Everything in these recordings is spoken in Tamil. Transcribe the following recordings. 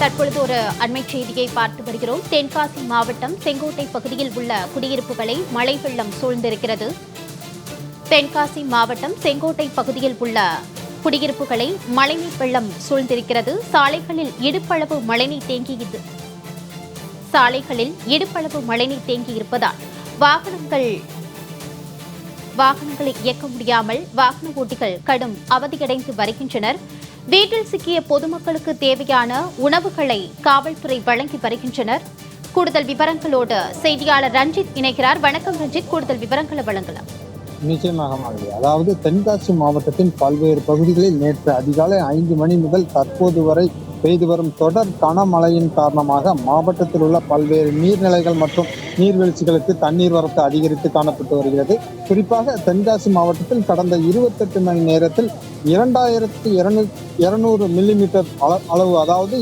தற்பொழுது ஒரு அண்மை செய்தியை பார்த்து வருகிறோம். தென்காசி மாவட்டம் செங்கோட்டை பகுதியில் உள்ள குடியிருப்புகளை மழை வெள்ளம் சூழ்ந்திருக்கிறது. தென்காசி மாவட்டம் செங்கோட்டை பகுதியில் உள்ள குடியிருப்புகளை மழைநீர் வெள்ளம் சூழ்ந்திருக்கிறது. சாலைகளில் இடுப்பளவு மழைநீர் தேங்கியது. சாலைகளில் இடுப்பளவு மழைநீர் தேங்கியிருப்பதால் வாகனங்கள் வாகனங்களை இயக்க முடியாமல் வாகன ஓட்டிகள் கடும் அவதியடைந்து வருகின்றனர். வீட்டில் சிக்கிய பொதுமக்களுக்கு தேவையான உணவுகளை காவல்துறை வழங்கி வருகின்றனர். கூடுதல் விவரங்களோடு செய்தியாளர் ரஞ்சித் இணைகிறார். வணக்கம் ரஞ்சித். கூடுதல் விவரங்களை வழங்கலாம். நிச்சயமாக மாதிரி அதாவது தென்காசி மாவட்டத்தின் பல்வேறு பகுதிகளில் நேற்று அதிகாலை ஐந்து மணி முதல் தற்போது வரை பெய்து வரும் தொடர் கனமழையின் காரணமாக மாவட்டத்தில் உள்ள பல்வேறு நீர்நிலைகள் மற்றும் நீர்வீழ்ச்சிகளுக்கு தண்ணீர் வரத்து அதிகரித்து காணப்பட்டு வருகிறது. குறிப்பாக தென்காசி மாவட்டத்தில் கடந்த இருபத்தெட்டு மணி நேரத்தில் இரண்டாயிரத்து இருநூறு மில்லிமீட்டர் அளவு அதாவது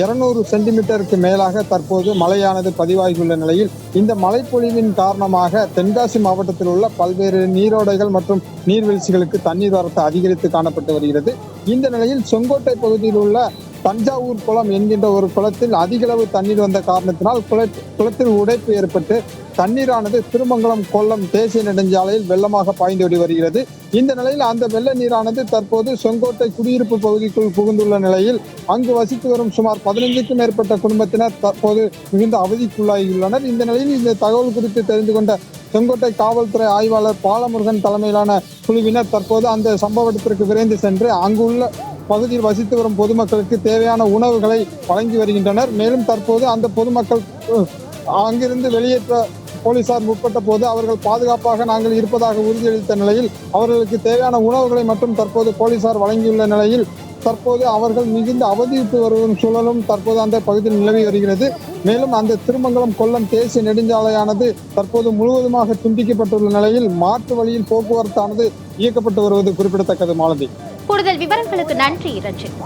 இருநூறு சென்டிமீட்டருக்கு மேலாக தற்போது மழையானது பதிவாகியுள்ள நிலையில் இந்த மழைப்பொழிவின் காரணமாக தென்காசி மாவட்டத்தில் உள்ள பல்வேறு நீரோடைகள் மற்றும் நீர்வீழ்ச்சிகளுக்கு தண்ணீர் வரத்து அதிகரித்து காணப்பட்டு வருகிறது. இந்த நிலையில் செங்கோட்டை பகுதியில் உள்ள தஞ்சாவூர் குளம் என்கின்ற ஒரு குளத்தில் அதிகளவு தண்ணீர் வந்த காரணத்தினால் குள குளத்தில் உடைப்பு ஏற்பட்டு தண்ணீரானது திருமங்கலம் கொல்லம் தேசிய நெடுஞ்சாலையில் வெள்ளமாக பாய்ந்தோடி வருகிறது. இந்த நிலையில் அந்த வெள்ள நீரானது தற்போது செங்கோட்டை குடியிருப்பு பகுதிக்குள் புகுந்துள்ள நிலையில் அங்கு வசித்து வரும் சுமார் பதினைஞ்சுக்கும் மேற்பட்ட குடும்பத்தினர் தற்போது மிகுந்த அவதிக்குள்ளாகியுள்ளனர். இந்த நிலையில் இந்த தகவல் குறித்து தெரிந்து கொண்ட செங்கோட்டை காவல்துறை ஆய்வாளர் பாலமுருகன் தலைமையிலான குழுவினர் தற்போது அந்த சம்பவ இடத்திற்கு விரைந்து சென்று அங்குள்ள பகுதியில் வசித்து வரும் பொதுமக்களுக்கு தேவையான உணவுகளை வழங்கி வருகின்றனர். மேலும் தற்போது அந்த பொதுமக்கள் அங்கிருந்து வெளியேற்ற போலீசார் முற்பட்ட போது அவர்கள் பாதுகாப்பாக நாங்கள் இருப்பதாக உறுதியளித்த நிலையில் அவர்களுக்கு தேவையான உணவுகளை மட்டும் தற்போது போலீசார் வழங்கியுள்ள நிலையில் தற்போது அவர்கள் மிகுந்த அவதியிட்டு வரும் சூழலும் தற்போது அந்த பகுதியில் நிலவி வருகிறது. மேலும் அந்த திருமங்கலம் கொல்லம் தேசிய நெடுஞ்சாலையானது தற்போது முழுவதுமாக துண்டிக்கப்பட்டுள்ள நிலையில் மாற்று வழியில் போக்குவரத்தானது இயக்கப்பட்டு வருவது குறிப்பிடத்தக்கது மாலதி. கூடுதல் விவரங்களுக்கு நன்றி ரஞ்சித்